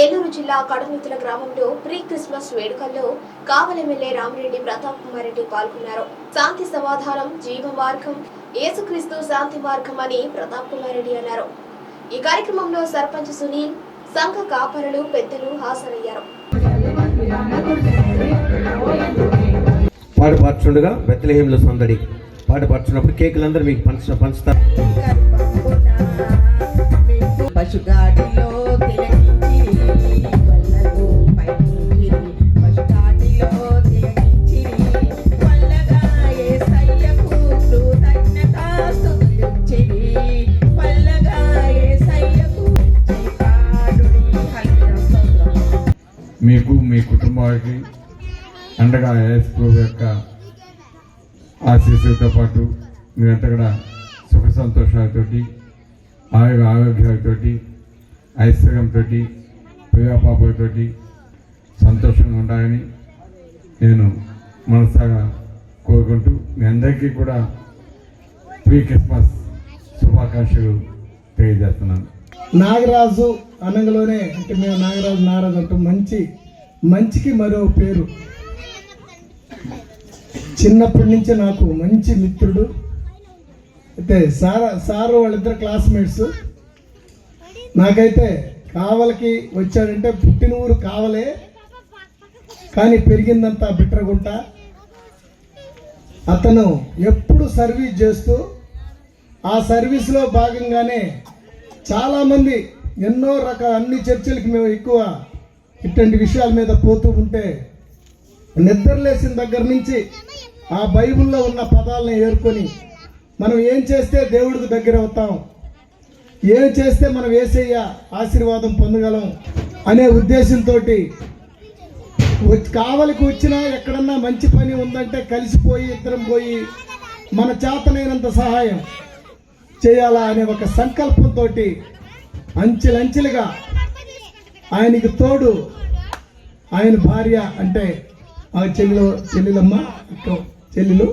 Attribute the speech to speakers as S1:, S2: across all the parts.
S1: జిల్లా కడమితుల గ్రామంలో pre Christmas వేడుకల్లో కావలి ఎమ్మెల్యే రామిరెడ్డి ప్రతాప్ కుమార్ రెడ్డి పాల్గొన్నారు. శాంతి సమాధానం జీవ మార్గం యేసుక్రీస్తు శాంతి మార్గం అని ప్రతాప్ కుమార్ రెడ్డి అన్నారు. ఈ కార్యక్రమంలో సర్పంచ్ సునీల్ సంఘ కాపరులు పెద్దలు హాజరయ్యారు.
S2: పాట పాడుచుండగా బెత్తలహేంలో సందడి. పాట పాడుచున్నప్పుడు కేకులందరూ మీకు పంచ పంచుతారు
S3: పశుగాడిలో
S4: మీకు మీ కుటుంబానికి అండగా యేసు యొక్క ఆశీస్సులతో పాటు మీరంతా కూడా సుఖ సంతోషాలతోటి ఆరోగ్య ఆరోగ్యాలతోటి ఐశ్వర్యంతో ప్రియాపాపలతోటి సంతోషంగా ఉండాలని నేను మనసాగా కోరుకుంటూ మీ అందరికీ కూడా ప్రీ క్రిస్మస్ శుభాకాంక్షలు తెలియజేస్తున్నాను.
S5: నాగరాజు అనగలోనే అంటే మేము నాగరాజు నాగరాజు అంటూ మంచి మంచికి మరో పేరు. చిన్నప్పటి నుంచి నాకు మంచి మిత్రుడు. అయితే సార్ సార్ వాళ్ళిద్దరు క్లాస్మేట్స్. నాకైతే కావలికి వచ్చాడంటే పుట్టిన ఊరు కావలే. కానీ పెరిగిందంతా బిట్రగుంట. అతను ఎప్పుడు సర్వీస్ చేస్తూ ఆ సర్వీస్లో భాగంగానే చాలామంది ఎన్నో రకాల అన్ని చర్చలకి మేము ఎక్కువ ఇట్లాంటి విషయాల మీద పోతూ ఉంటే నిద్రలేసిన దగ్గర నుంచి ఆ బైబిల్లో ఉన్న పదాలను ఏరుకొని మనం ఏం చేస్తే దేవుడికి దగ్గర అవుతాం? ఏం చేస్తే మనం వేసయ్య ఆశీర్వాదం పొందగలం అనే ఉద్దేశంతో కావలికి వచ్చినా ఎక్కడన్నా మంచి పని ఉందంటే కలిసిపోయి ఇద్దరం పోయి మన చేతనైనంత సహాయం చేయాలా అనే ఒక సంకల్పంతో అంచెలంచెలుగా ఆయనకి తోడు ఆయన భార్య అంటే ఆ చెల్లెలు చెల్లెలమ్మ చెల్లెలు.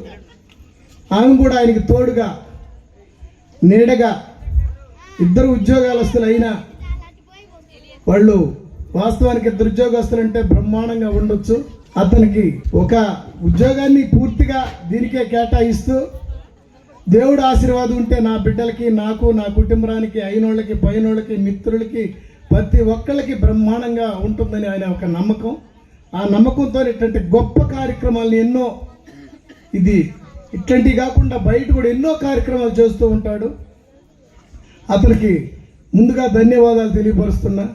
S5: ఆమె కూడా ఆయనకి తోడుగా నీడగా ఇద్దరు ఉద్యోగాలస్తులు అయినా వాళ్ళు వాస్తవానికి ఇద్దరు ఉద్యోగస్తులు అంటే బ్రహ్మాండంగా ఉండొచ్చు. అతనికి ఒక ఉద్యోగాన్ని పూర్తిగా దీనికే కేటాయిస్తూ దేవుడు ఆశీర్వాదం ఉంటే నా బిడ్డలకి నాకు నా కుటుంబానికి అయినోళ్ళకి పైనోళ్ళకి మిత్రులకి ప్రతి ఒక్కళ్ళకి బ్రహ్మాండంగా ఉంటుందని ఆయన ఒక నమ్మకం. ఆ నమ్మకంతో ఇట్లాంటి గొప్ప కార్యక్రమాలు ఎన్నో ఇది ఇట్లాంటివి కాకుండా బయట కూడా ఎన్నో కార్యక్రమాలు చేస్తూ ఉంటాడు. అతనికి ముందుగా ధన్యవాదాలు తెలియపరుస్తున్నా.